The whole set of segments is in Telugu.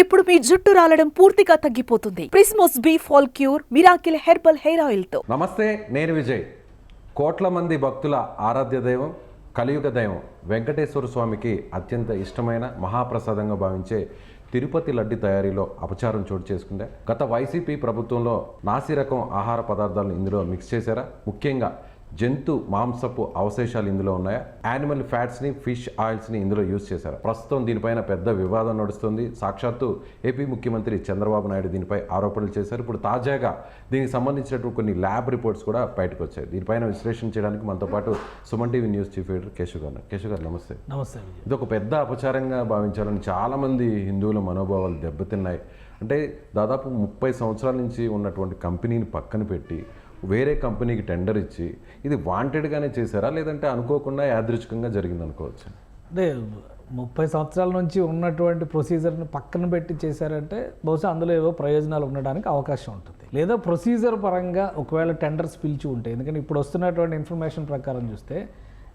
ఇప్పుడు మీ జుట్టు రాలడం పూర్తిగా తగ్గిపోతుంది. ప్రిస్మోస్ be fall cure miracle herbal hair ఆయిల్తో నమస్తే నేను విజయ్. కోట్ల మంది భక్తుల ఆరాధ్య దైవం కలియుగ దైవం వెంకటేశ్వర స్వామికి అత్యంత ఇష్టమైన మహాప్రసాదంగా భావించే తిరుపతి లడ్డి తయారీలో అపచారం చోటు చేసుకుందే. గత వైసీపీ ప్రభుత్వంలో నాసిరకం ఆహార పదార్థాలను ఇందులో మిక్స్ చేశారా? ముఖ్యంగా జంతు మాంసపు అవశేషాలు ఇందులో ఉన్నాయా? యానిమల్ ఫ్యాట్స్ని ఫిష్ ఆయిల్స్ని ఇందులో యూజ్ చేశారు? ప్రస్తుతం దీనిపైన పెద్ద వివాదం నడుస్తుంది. సాక్షాత్తు ఏపీ ముఖ్యమంత్రి చంద్రబాబు నాయుడు దీనిపై ఆరోపణలు చేశారు. ఇప్పుడు తాజాగా దీనికి సంబంధించినటువంటి కొన్ని ల్యాబ్ రిపోర్ట్స్ కూడా బయటకు వచ్చాయి. దీనిపైన విశ్లేషణ చేయడానికి మనతో పాటు Suman TV news chief editor Keshav గారు కేశవ్ గారు నమస్తే. నమస్తే ఇది ఒక పెద్ద అపచారంగా భావించాలని చాలామంది హిందువుల మనోభావాలు దెబ్బతిన్నాయి. అంటే దాదాపు ముప్పై సంవత్సరాల నుంచి ఉన్నటువంటి కంపెనీని పక్కన పెట్టి వేరే కంపెనీకి టెండర్ ఇచ్చి ఇది వాంటెడ్గానే చేశారా? లేదంటే అనుకోకుండా యాదృచ్ఛికంగా జరిగింది అనుకోవచ్చు? అంటే ముప్పై సంవత్సరాల నుంచి ఉన్నటువంటి ప్రొసీజర్ని పక్కన పెట్టి చేశారంటే బహుశా అందులో ఏవో ప్రయోజనాలు ఉండడానికి అవకాశం ఉంటుంది. లేదా ప్రొసీజర్ పరంగా ఒకవేళ టెండర్స్ పిలిచి ఉంటే ఎందుకంటే ఇప్పుడు వస్తున్నటువంటి ఇన్ఫర్మేషన్ ప్రకారం చూస్తే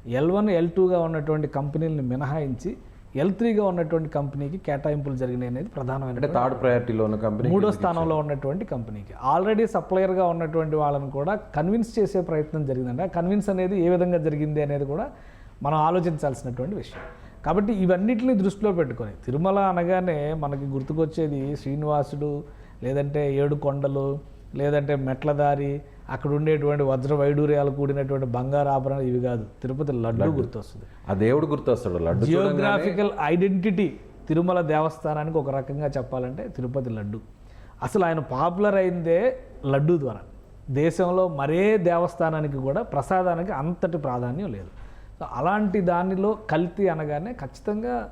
ఎల్ వన్ ఎల్ టూగా ఉన్నటువంటి కంపెనీలను మినహాయించి ఎల్ త్రీగా ఉన్నటువంటి కంపెనీకి కేటాయింపులు జరిగినాయి అనేది ప్రధానమైన థర్డ్ ప్రయారిటీలో ఉన్న కంపెనీ మూడో స్థానంలో ఉన్నటువంటి కంపెనీకి. ఆల్రెడీ సప్లయర్గా ఉన్నటువంటి వాళ్ళని కూడా కన్విన్స్ చేసే ప్రయత్నం జరిగిందండి కన్విన్స్ అనేది ఏ విధంగా జరిగింది అనేది కూడా మనం ఆలోచించాల్సినటువంటి విషయం. కాబట్టి ఇవన్నిటిని దృష్టిలో పెట్టుకొని తిరుమల అనగానే మనకి గుర్తుకొచ్చేది శ్రీనివాసుడు లేదంటే ఏడు కొండలు లేదంటే మెట్లదారి అక్కడ ఉండేటువంటి వజ్ర వైడూర్యాలు కూడినటువంటి బంగారు ఆభరణాలు ఇవి కాదు. తిరుపతి లడ్డు గుర్తొస్తుంది. ఆ దేవుడు గుర్తొస్తాడు. లడ్డు జియోగ్రాఫికల్ ఐడెంటిటీ తిరుమల దేవస్థానానికి ఒక రకంగా చెప్పాలంటే తిరుపతి లడ్డు. అసలు ఆయన పాపులర్ అయిందే లడ్డు ద్వారా. దేశంలో మరే దేవస్థానానికి కూడా ప్రసాదానికి అంతటి ప్రాధాన్యం లేదు. సో అలాంటి దానిలో కల్తీ అనగానే ఖచ్చితంగా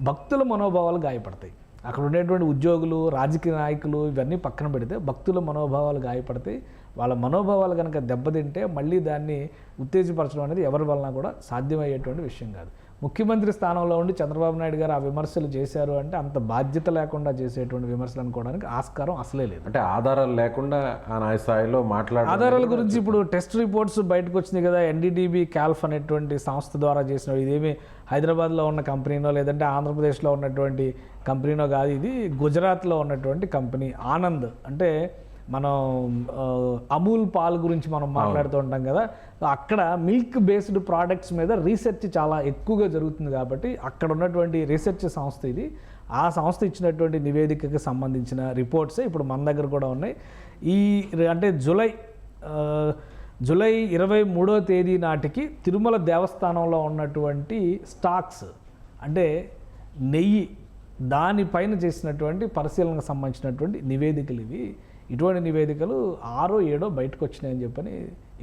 భక్తుల మనోభావాలు గాయపడతాయి. అక్కడ ఉండేటువంటి ఉద్యోగులు రాజకీయ నాయకులు ఇవన్నీ పక్కన పెడితే భక్తుల మనోభావాలు గాయపడతాయి. వాళ్ళ మనోభావాలు కనుక దెబ్బతింటే మళ్ళీ దాన్ని ఉత్తేజపరచడం అనేది ఎవరి వలన కూడా సాధ్యమయ్యేటువంటి విషయం కాదు. ముఖ్యమంత్రి స్థానంలో ఉండి చంద్రబాబు నాయుడు గారు ఆ విమర్శలు చేశారు అంటే అంత బాధ్యత లేకుండా చేసేటువంటి విమర్శలు అనుకోవడానికి ఆస్కారం అసలే లేదు. అంటే ఆధారాలు లేకుండా ఆ నాయ స్థాయిలో మాట్లాడ ఆధారాల గురించి ఇప్పుడు టెస్ట్ రిపోర్ట్స్ బయటకు వచ్చినాయి కదా ఎన్డీడీబీ క్యాల్ఫ్ అనేటువంటి సంస్థ ద్వారా చేసిన ఇదేమి హైదరాబాద్లో ఉన్న కంపెనీనో లేదంటే ఆంధ్రప్రదేశ్లో ఉన్నటువంటి కంపెనీనో కాదు ఇది గుజరాత్లో ఉన్నటువంటి కంపెనీ. ఆనంద్ అంటే మనం అమూల్ పాల్ గురించి మనం మాట్లాడుతూ ఉంటాం కదా. అక్కడ మిల్క్ బేస్డ్ ప్రోడక్ట్స్ మీద రీసెర్చ్ చాలా ఎక్కువగా జరుగుతుంది కాబట్టి అక్కడ ఉన్నటువంటి రీసెర్చ్ సంస్థ ఇది. ఆ సంస్థ ఇచ్చినటువంటి నివేదికకి సంబంధించిన రిపోర్ట్సే ఇప్పుడు మన దగ్గర కూడా ఉన్నాయి. ఈ అంటే జూలై జులై జూలై ఇరవై మూడో తేదీ నాటికి తిరుమల దేవస్థానంలో ఉన్నటువంటి స్టాక్స్ అంటే నెయ్యి దానిపైన చేసినటువంటి పరిశీలనకు సంబంధించినటువంటి నివేదికలు ఇవి. ఇటువంటి నివేదికలు ఆరో ఏడో బయటకు వచ్చినాయని చెప్పని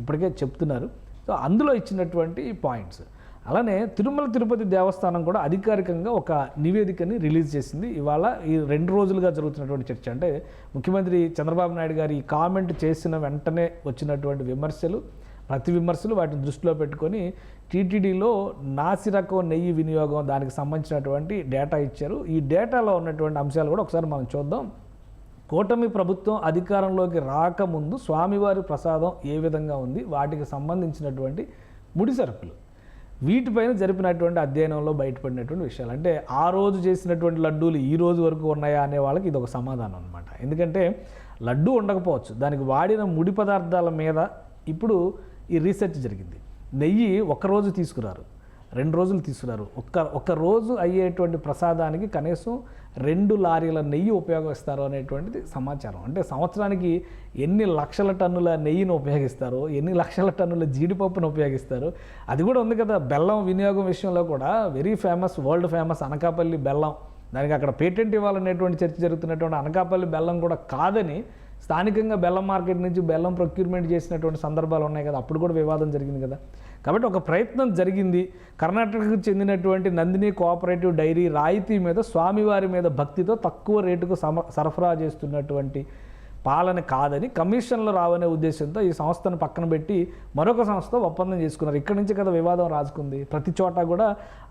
ఇప్పటికే చెప్తున్నారు. సో అందులో ఇచ్చినటువంటి పాయింట్స్. అలానే తిరుమల తిరుపతి దేవస్థానం కూడా అధికారికంగా ఒక నివేదికని రిలీజ్ చేసింది. ఇవాళ ఈ రెండు రోజులుగా జరుగుతున్నటువంటి చర్చ. అంటే ముఖ్యమంత్రి చంద్రబాబు నాయుడు గారు ఈ కామెంట్ చేసిన వెంటనే వచ్చినటువంటి విమర్శలు ప్రతి విమర్శలు వాటిని దృష్టిలో పెట్టుకొని టీటీడీలో నాసిరకం నెయ్యి వినియోగం దానికి సంబంధించినటువంటి డేటా ఇచ్చారు. ఈ డేటాలో ఉన్నటువంటి అంశాలు కూడా ఒకసారి మనం చూద్దాం. కూటమి ప్రభుత్వం అధికారంలోకి రాకముందు స్వామివారి ప్రసాదం ఏ విధంగా ఉంది వాటికి సంబంధించినటువంటి ముడి సరుకులు వీటిపైన జరిపినటువంటి అధ్యయనంలో బయటపడినటువంటి విషయాలు. అంటే ఆ రోజు చేసినటువంటి లడ్డూలు ఈ రోజు వరకు ఉన్నాయా అనే వాళ్ళకి ఇది ఒక సమాధానం అనమాట ఎందుకంటే లడ్డు ఉండకపోవచ్చు. దానికి వాడిన ముడి పదార్థాల మీద ఇప్పుడు ఈ రీసెర్చ్ జరిగింది. నెయ్యి ఒకరోజు తీసుకురారు రెండు రోజులు తీసుకురారు. ఒక్క ఒక్క రోజు అయ్యేటువంటి ప్రసాదానికి కనీసం రెండు లారీల నెయ్యి ఉపయోగిస్తారు అనేటువంటిది సమాచారం. అంటే సంవత్సరానికి ఎన్ని లక్షల టన్నుల నెయ్యిని ఉపయోగిస్తారు ఎన్ని లక్షల టన్నుల జీడిపప్పును ఉపయోగిస్తారు అది కూడా ఉంది కదా. బెల్లం వినియోగం విషయంలో కూడా very famous world famous Anakapalli బెల్లం. దానికి అక్కడ పేటెంట్ ఇవ్వాలనేటువంటి చర్చ జరుగుతున్నటువంటి అనకాపల్లి బెల్లం కూడా కాదని స్థానికంగా బెల్లం మార్కెట్ నుంచి బెల్లం ప్రొక్యూర్మెంట్ చేసినటువంటి సందర్భాలు ఉన్నాయి కదా. అప్పుడు కూడా వివాదం జరిగింది కదా. కాబట్టి ఒక ప్రయత్నం జరిగింది. కర్ణాటకకు చెందినటువంటి నందిని కోఆపరేటివ్ డైరీ రాయితీ మీద స్వామివారి మీద భక్తితో తక్కువ రేటుకు సమ సరఫరా చేస్తున్నటువంటి పాలన కాదని కమిషన్లు రావనే ఉద్దేశంతో ఈ సంస్థను పక్కన పెట్టి మరొక సంస్థ ఒప్పందం చేసుకున్నారు. ఇక్కడి నుంచి కదా వివాదం రాసుకుంది ప్రతి చోట కూడా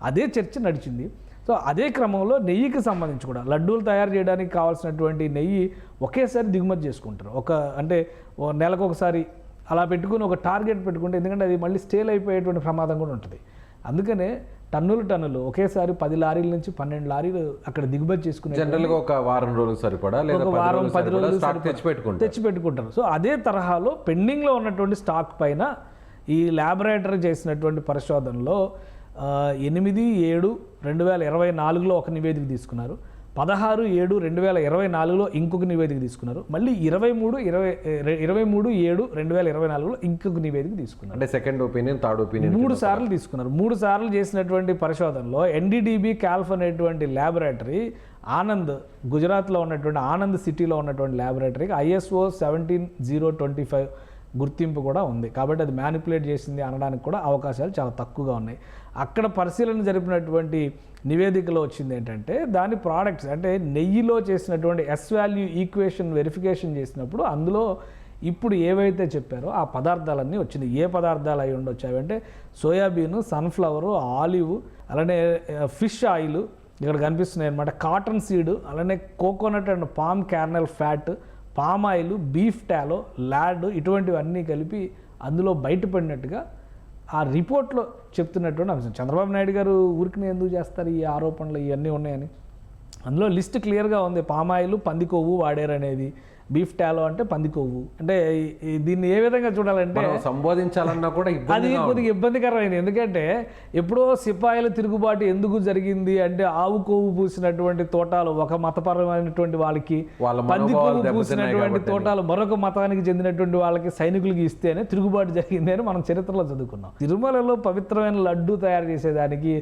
అదే చర్చ నడిచింది. సో అదే క్రమంలో నెయ్యికి సంబంధించి కూడా లడ్డూలు తయారు చేయడానికి కావాల్సినటువంటి నెయ్యి ఒకేసారి దిగుమతి చేసుకుంటారు. ఒక అంటే నెలకు ఒకసారి అలా పెట్టుకుని ఒక టార్గెట్ పెట్టుకుంటే ఎందుకంటే అది మళ్ళీ స్టేల్ అయిపోయేటువంటి ప్రమాదం కూడా ఉంటుంది. అందుకనే టన్నులు టన్నులు ఒకేసారి పది లారీల నుంచి పన్నెండు లారీలు అక్కడ దిగుమతి చేసుకునే జనరల్గా ఒక వారం రోజులు సరిపడా? లేదా వారం పది రోజులు తెచ్చి పెట్టుకుంటారు తెచ్చి పెట్టుకుంటారు సో అదే తరహాలో పెండింగ్లో ఉన్నటువంటి స్టాక్ పైన ఈ ల్యాబొరేటరీ చేసినటువంటి పరిశోధనలో ఎనిమిది ఏడు రెండు వేల ఇరవై నాలుగులో ఒక నివేదిక తీసుకున్నారు. పదహారు ఏడు రెండు వేల ఇరవై నాలుగులో ఇంకొక నివేదిక తీసుకున్నారు. మళ్ళీ ఇరవై మూడు ఇరవై ఇరవై మూడు ఏడు రెండు వేల ఇరవై నాలుగులో ఇంకొక నివేదిక తీసుకున్నారు. అంటే సెకండ్ ఒపీనియన్ థర్డ్ ఒపీనియన్ మూడు సార్లు తీసుకున్నారు. మూడు సార్లు చేసినటువంటి పరిశోధనలో ఎన్డీడీబీ క్యాల్ఫ్ అనేటువంటి ల్యాబొరేటరీ ఆనంద్ గుజరాత్లో ఉన్నటువంటి ఆనంద్ సిటీలో ఉన్నటువంటి ల్యాబొరేటరీకి ISO seventeen zero twenty five గుర్తింపు కూడా ఉంది. కాబట్టి అది మ్యానిపులేట్ చేసింది అనడానికి కూడా అవకాశాలు చాలా తక్కువగా ఉన్నాయి. అక్కడ పరిశీలన జరిపినటువంటి నివేదికలో వచ్చింది ఏంటంటే దాని ప్రోడక్ట్స్ అంటే నెయ్యిలో చేసినటువంటి ఎస్ వాల్యూ ఈక్వేషన్ వెరిఫికేషన్ చేసినప్పుడు అందులో ఇప్పుడు ఏవైతే చెప్పారో ఆ పదార్థాలన్నీ వచ్చినాయి. ఏ పదార్థాలు అయి ఉండొచ్చు? అవి అంటే సోయాబీను సన్ఫ్లవరు ఆలివ్ అలానే ఫిష్ ఆయిల్ ఇక్కడ కనిపిస్తున్నాయి అనమాట కాటన్ సీడ్ అలానే coconut and palm kernel fat palm oil beef tallow lard ఇటువంటివన్నీ కలిపి అందులో బయటపడినట్టుగా ఆ రిపోర్ట్లో చెప్తున్నటువంటి అంశం. చంద్రబాబు నాయుడు గారు ఊరికి ఎందుకు చేస్తారు ఈ ఆరోపణలు? ఇవన్నీ ఉన్నాయని. అందులో లిస్ట్ క్లియర్గా ఉంది. పామాయిల్ పంది కొవ్వు వాడారనేది. బీఫ్ టాలో అంటే పంది కొవ్వు అంటే దీన్ని ఏ విధంగా చూడాలంటే సంబోధించాలన్నా కూడా అది కొద్దిగా ఇబ్బందికరమైంది. ఎందుకంటే ఎప్పుడో సిపాయిల తిరుగుబాటు ఎందుకు జరిగింది అంటే ఆవు కొవ్వు పూసినటువంటి తోటాలు ఒక మతపరమైనటువంటి వాళ్ళకి వాళ్ళ పంది కొవ్వు పూసినటువంటి తోటాలు మరొక మతానికి చెందినటువంటి వాళ్ళకి సైనికులకి ఇస్తేనే తిరుగుబాటు జరిగింది అని మనం చరిత్రలో చదువుకున్నాం. తిరుమలలో పవిత్రమైన లడ్డు తయారు చేసేదానికి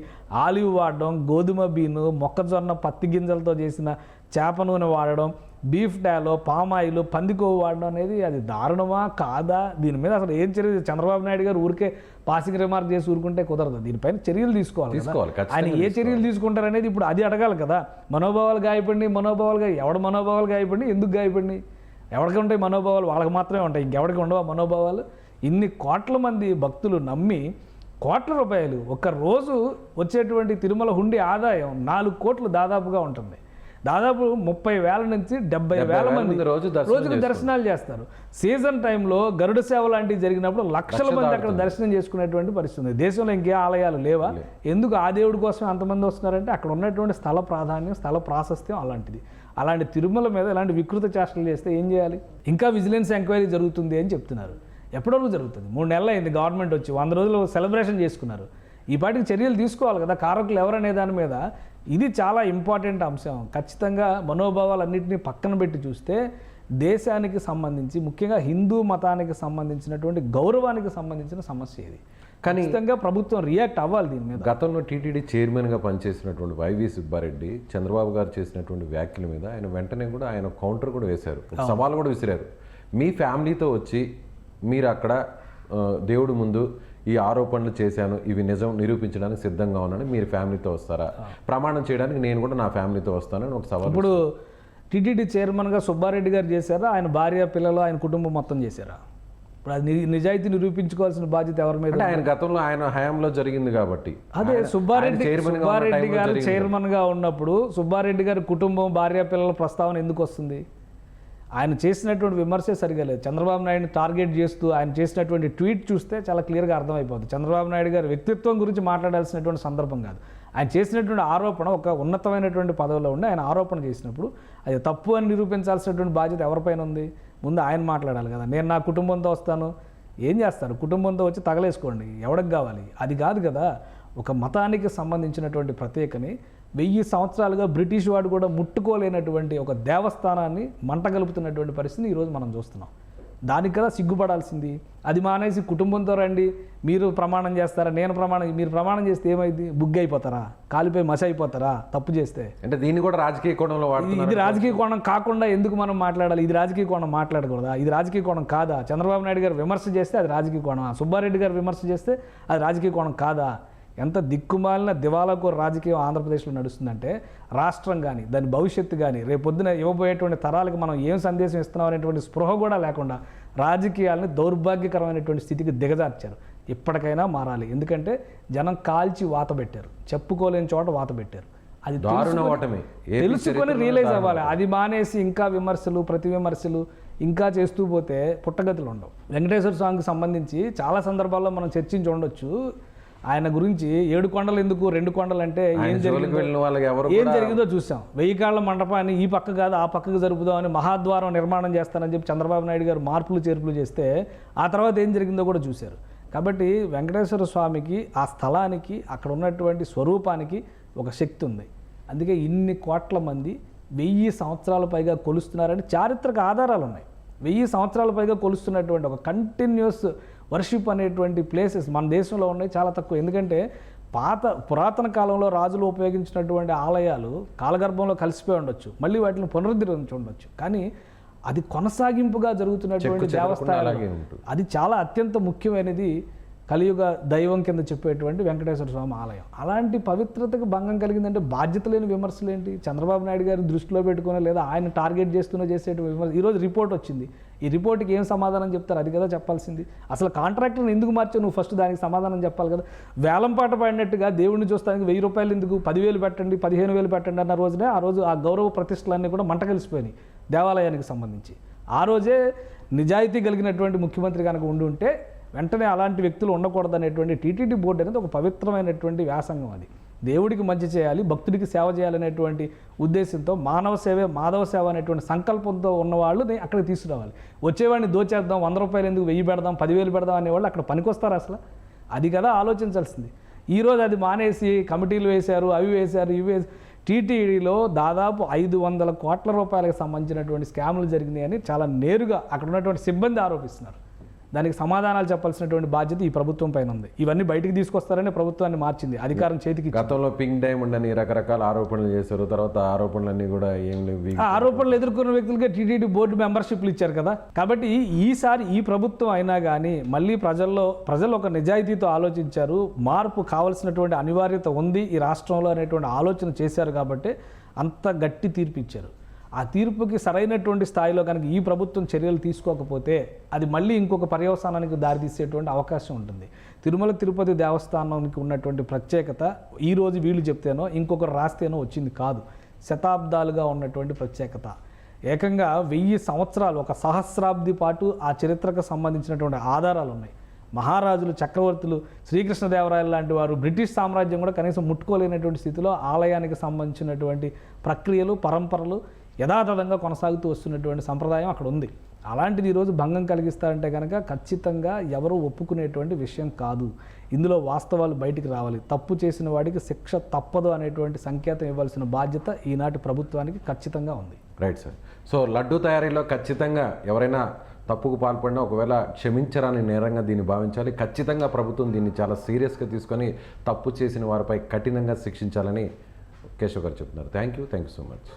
ఆలివ్ వాడడం గోధుమ బీను మొక్కజొన్న పత్తి గింజలతో చేసిన చేప నూనె వాడడం బీఫ్ డాలో పామాయిల్ పందికొవ్వు వాడడం అనేది అది దారుణమా? కాదా? దీని మీద అసలు ఏం చర్య చంద్రబాబు నాయుడు గారు ఊరికే పాసింగ్ రిమార్క్ చేసి ఊరుకుంటే కుదరదు. దీనిపైన చర్యలు తీసుకోవాలి. తీసుకోవాలి, ఆయన ఏ చర్యలు తీసుకుంటారనేది ఇప్పుడు అది అడగాలి కదా. మనోభావాలు గాయపడి మనోభావాలు గాయ ఎవడ మనోభావాలు గాయపడి ఎందుకు గాయపడి? ఎవరికి ఉంటాయి మనోభావాలు? వాళ్ళకి మాత్రమే ఉంటాయి. ఇంకెవరికి ఉండవా మనోభావాలు? ఇన్ని కోట్ల మంది భక్తులు నమ్మి కోట్ల రూపాయలు ఒక రోజు వచ్చేటువంటి తిరుమల హుండీ ఆదాయం నాలుగు కోట్లు దాదాపుగా ఉంటుంది. దాదాపు ముప్పై వేల నుంచి డెబ్బై వేల మంది రోజు రోజుకు దర్శనాలు చేస్తారు. సీజన్ టైంలో గరుడ సేవ లాంటివి జరిగినప్పుడు లక్షల మంది అక్కడ దర్శనం చేసుకునేటువంటి పరిస్థితి ఉంది. దేశంలో ఇంకే ఆలయాలు లేవా? ఎందుకు ఆ దేవుడి కోసం అంతమంది వస్తున్నారంటే అక్కడ ఉన్నటువంటి స్థల ప్రాధాన్యం స్థల ప్రాశస్త్యం అలాంటిది. అలాంటి తిరుమల మీద ఇలాంటి వికృత చేష్టలు చేస్తే ఏం చేయాలి? ఇంకా విజిలెన్స్ ఎంక్వైరీ జరుగుతుంది అని చెప్తున్నారు. ఎప్పటివరకు జరుగుతుంది? మూడు నెలలు అయింది గవర్నమెంట్ వచ్చి వంద రోజులు సెలబ్రేషన్ చేసుకున్నారు. ఈ పాటికి చర్యలు తీసుకోవాలి కదా? కారకులు ఎవరనే దాని మీద ఇది చాలా ఇంపార్టెంట్ అంశం. ఖచ్చితంగా మనోభావాలన్నింటినీ పక్కన పెట్టి చూస్తే దేశానికి సంబంధించి ముఖ్యంగా హిందూ మతానికి సంబంధించినటువంటి గౌరవానికి సంబంధించిన సమస్య ఇది. ఖచ్చితంగా ప్రభుత్వం రియాక్ట్ అవ్వాలి దీని మీద. గతంలో టీటీడీ చైర్మన్గా పనిచేసినటువంటి వైవి సుబ్బారెడ్డి చంద్రబాబు గారు చేసినటువంటి వ్యాఖ్యల మీద ఆయన వెంటనే కూడా ఆయన కౌంటర్ కూడా వేశారు. సవాల్ కూడా విసిరారు. మీ ఫ్యామిలీతో వచ్చి మీరు అక్కడ దేవుడి ముందు ఈ ఆరోపణలు చేశాను ఇవి నిజం నిరూపించడానికి సిద్ధంగా ఉన్నాను మీరు ఫ్యామిలీతో వస్తారా? ప్రమాణం చేయడానికి నేను కూడా నా ఫ్యామిలీతో వస్తానని ఒక సవాల్ ఇప్పుడు టీటీడీ చైర్మన్గా సుబ్బారెడ్డి గారు చేశారా? ఆయన భార్య పిల్లలు ఆయన కుటుంబం మొత్తం చేశారా? ఇప్పుడు అది నిజాయితీ నిరూపించుకోవాల్సిన బాధ్యత ఎవరి మీద ఆయన గతంలో ఆయన హయాంలో జరిగింది కాబట్టి. అదే సుబ్బారెడ్డి చైర్మన్గా సుబ్బారెడ్డి గారు జరిగింది. చైర్మన్గా ఉన్నప్పుడు సుబ్బారెడ్డి గారి కుటుంబం భార్య పిల్లల ప్రస్తావన ఎందుకు వస్తుంది ఆయన చేసినటువంటి విమర్శే సరిగా లేదు. చంద్రబాబు నాయుడిని టార్గెట్ చేస్తూ ఆయన చేసినటువంటి ట్వీట్ చూస్తే చాలా క్లియర్గా అర్థమైపోతుంది చంద్రబాబు నాయుడు గారి వ్యక్తిత్వం గురించి మాట్లాడాల్సినటువంటి సందర్భం కాదు. ఆయన చేసినటువంటి ఆరోపణ ఒక ఉన్నతమైనటువంటి పదవిలో ఉండి ఆయన ఆరోపణ చేసినప్పుడు అది తప్పు అని నిరూపించాల్సినటువంటి బాధ్యత ఎవరిపైన ఉంది? ముందు ఆయన మాట్లాడాలి కదా. నేను నా కుటుంబంతో వస్తాను. ఏం చేస్తారు? కుటుంబంతో వచ్చి తగలేసుకోండి. ఎవరికి కావాలి? అది కాదు కదా. ఒక మతానికి సంబంధించినటువంటి ప్రత్యేకని వెయ్యి సంవత్సరాలుగా బ్రిటిష్ వాడు కూడా ముట్టుకోలేనటువంటి ఒక దేవస్థానాన్ని మంట కలుపుతున్నటువంటి పరిస్థితిని ఈరోజు మనం చూస్తున్నాం. దానికి కదా సిగ్గుపడాల్సింది? అది మానేసి కుటుంబంతో రండి మీరు ప్రమాణం చేస్తారా నేను ప్రమాణం మీరు ప్రమాణం చేస్తే ఏమైంది? బుగ్గి అయిపోతారా కాలిపోయి మసి అయిపోతారా తప్పు చేస్తే? అంటే దీన్ని కూడా రాజకీయ కోణంలో ఇది- రాజకీయ కోణం కాకుండా ఎందుకు మనం మాట్లాడాలి? ఇది రాజకీయ కోణం మాట్లాడకూడదా? ఇది రాజకీయ కోణం కాదా? చంద్రబాబు నాయుడు గారు విమర్శ చేస్తే అది రాజకీయ కోణం సుబ్బారెడ్డి గారు విమర్శ చేస్తే అది రాజకీయ కోణం కాదా? ఎంత దిక్కుమాలిన దివాలాకు రాజకీయం ఆంధ్రప్రదేశ్లో నడుస్తుందంటే రాష్ట్రం కానీ దాని భవిష్యత్తు కానీ రేపొద్దున ఇవ్వబోయేటువంటి తరాలకు మనం ఏం సందేశం ఇస్తున్నాం అనేటువంటి స్పృహ కూడా లేకుండా రాజకీయాలని దౌర్భాగ్యకరమైనటువంటి స్థితికి దిగజార్చారు. ఇప్పటికైనా మారాలి. ఎందుకంటే జనం కాల్చి వాత పెట్టారు. చెప్పుకోలేని చోట వాత పెట్టారు. అది తెలుసుకొని- రియలైజ్ అవ్వాలి. అది మానేసి ఇంకా విమర్శలు ప్రతి విమర్శలు ఇంకా చేస్తూ పోతే పుట్టగతులు ఉండవు. వెంకటేశ్వర స్వామికి సంబంధించి చాలా సందర్భాల్లో మనం చర్చించి ఉండొచ్చు. ఆయన గురించి ఏడు కొండలు ఎందుకు రెండు కొండలు అంటే ఏం జరిగిందో ఏం జరిగిందో చూసాం. వెయ్యి కాళ్ళ మండపాన్ని ఈ పక్క కాదు ఆ పక్కకు జరుపుదామని మహాద్వారం నిర్మాణం చేస్తానని చెప్పి చంద్రబాబు నాయుడు గారు మార్పులు చేర్పులు చేస్తే ఆ తర్వాత ఏం జరిగిందో కూడా చూశారు. కాబట్టి వెంకటేశ్వర స్వామికి ఆ స్థలానికి అక్కడ ఉన్నటువంటి స్వరూపానికి ఒక శక్తి ఉంది. అందుకే ఇన్ని కోట్ల మంది వెయ్యి సంవత్సరాల పైగా కొలుస్తున్నారని చారిత్రక ఆధారాలు ఉన్నాయి. వెయ్యి సంవత్సరాల పైగా కొలుస్తున్నటువంటి ఒక కంటిన్యూస్ వర్షిప్ అనేటువంటి ప్లేసెస్ మన దేశంలో ఉన్నాయి చాలా తక్కువ. ఎందుకంటే పాత పురాతన కాలంలో రాజులు ఉపయోగించినటువంటి ఆలయాలు కాలగర్భంలో కలిసిపోయి ఉండొచ్చు మళ్ళీ వాటిని పునరుద్ధరించి ఉండొచ్చు కానీ అది కొనసాగింపుగా జరుగుతున్నటువంటి చెక్కు చెదరకుండా అలాగే దేవస్థానం ఉంటుంది. అది చాలా అత్యంత ముఖ్యమైనది కలియుగ దైవం కింద చెప్పేటువంటి వెంకటేశ్వర స్వామి ఆలయం. అలాంటి పవిత్రతకు భంగం కలిగిందంటే బాధ్యత లేని విమర్శలు ఏంటి చంద్రబాబు నాయుడు గారిని దృష్టిలో పెట్టుకుని లేదా ఆయన టార్గెట్ చేస్తూనే చేసేటువంటి విమర్శ ఈరోజు రిపోర్ట్ వచ్చింది. ఈ రిపోర్ట్కి ఏం సమాధానం చెప్తారు? అది కదా చెప్పాల్సింది. అసలు కాంట్రాక్టర్ని ఎందుకు మార్చావు? నువ్వు ఫస్ట్ దానికి సమాధానం చెప్పాలి కదా. వేలం పాట పాడినట్టుగా దేవుడిని చూస్తానికి వెయ్యి రూపాయలు ఎందుకు? పదివేలు పెట్టండి పదిహేను వేలు పెట్టండి అన్న రోజునే ఆ రోజు ఆ గౌరవ ప్రతిష్టలన్నీ కూడా మంట కలిసిపోయినాయి దేవాలయానికి సంబంధించి. ఆ రోజే నిజాయితీ కలిగినటువంటి ముఖ్యమంత్రి కనుక ఉండి ఉంటే వెంటనే అలాంటి వ్యక్తులు ఉండకూడదనేటువంటి టీటీడీ బోర్డు అనేది ఒక పవిత్రమైనటువంటి వ్యాసంగం అది. దేవుడికి మంచి చేయాలి భక్తుడికి సేవ చేయాలనేటువంటి ఉద్దేశంతో మానవ సేవే మాధవ సేవ అనేటువంటి సంకల్పంతో ఉన్నవాళ్ళు అక్కడికి తీసుకురావాలి. వచ్చేవాడిని దోచేద్దాం వంద రూపాయలు ఎందుకు వెయ్యి పెడదాం పదివేలు పెడదాం అనేవాళ్ళు అక్కడ పనికొస్తారు అసలు. అది కదా ఆలోచించాల్సింది. ఈరోజు అది మానేసి కమిటీలు వేశారు అవి వేశారు ఇవి వేసి టీటీడీలో దాదాపు ఐదు వందల కోట్ల రూపాయలకు సంబంధించినటువంటి స్కాములు జరిగినాయని చాలా నేరుగా అక్కడ ఉన్నటువంటి సిబ్బంది ఆరోపిస్తున్నారు. దానికి సమాధానాలు చెప్పాల్సినటువంటి బాధ్యత ఈ ప్రభుత్వం పైన ఉంది. ఇవన్నీ బయటికి తీసుకొస్తారని ప్రభుత్వాన్ని మార్చింది. అధికారం చేతికి. గతంలో పింక్ డైమండ్ అని రకరకాల ఆరోపణలు చేశారు. తర్వాత ఆరోపణలన్నీ కూడా ఏం లేవు. ఆరోపణలు ఎదుర్కొన్న వ్యక్తులకే టీటీడీ బోర్డు మెంబర్షిప్లు ఇచ్చారు కదా. కాబట్టి ఈసారి ఈ ప్రభుత్వం అయినా కానీ మళ్ళీ ప్రజల్లో ప్రజలు ఒక నిజాయితీతో ఆలోచించారు. మార్పు కావాల్సినటువంటి అనివార్యత ఉంది ఈ రాష్ట్రంలో అనేటువంటి ఆలోచన చేశారు కాబట్టి అంత గట్టి తీర్పు ఇచ్చారు. ఆ తీర్పుకి సరైనటువంటి స్థాయిలో కనుక ఈ ప్రభుత్వం చర్యలు తీసుకోకపోతే అది మళ్ళీ ఇంకొక పర్యవసానానికి దారితీసేటువంటి అవకాశం ఉంటుంది. తిరుమల తిరుపతి దేవస్థానానికి ఉన్నటువంటి ప్రత్యేకత ఈరోజు వీళ్ళు చెప్తేనో ఇంకొకరు రాస్తేనో వచ్చింది కాదు. శతాబ్దాలుగా ఉన్నటువంటి ప్రత్యేకత. ఏకంగా వెయ్యి సంవత్సరాలు ఒక సహస్రాబ్ది పాటు ఆ చరిత్రకు సంబంధించినటువంటి ఆధారాలు ఉన్నాయి. మహారాజులు చక్రవర్తులు శ్రీకృష్ణదేవరాయలు లాంటి వారు బ్రిటిష్ సామ్రాజ్యం కూడా కనీసం ముట్టుకోలేనటువంటి స్థితిలో ఆలయానికి సంబంధించినటువంటి ప్రక్రియలు పరంపరలు యథాతథంగా కొనసాగుతూ వస్తున్నటువంటి సంప్రదాయం అక్కడ ఉంది. అలాంటిది ఈరోజు భంగం కలిగిస్తారంటే కనుక ఖచ్చితంగా ఎవరు ఒప్పుకునేటువంటి విషయం కాదు. ఇందులో వాస్తవాలు బయటికి రావాలి. తప్పు చేసిన వాడికి శిక్ష తప్పదు అనేటువంటి సంకేతం ఇవ్వాల్సిన బాధ్యత ఈనాటి ప్రభుత్వానికి ఖచ్చితంగా ఉంది. రైట్ సార్ సో లడ్డు తయారీలో ఖచ్చితంగా ఎవరైనా తప్పుకు పాల్పడినా ఒకవేళ క్షమించరాని నేరంగా దీన్ని భావించాలి. ఖచ్చితంగా ప్రభుత్వం దీన్ని చాలా సీరియస్గా తీసుకొని తప్పు చేసిన వారిపై కఠినంగా శిక్షించాలని కేశవ్ గారు చెప్తున్నారు. Thank you thank you so much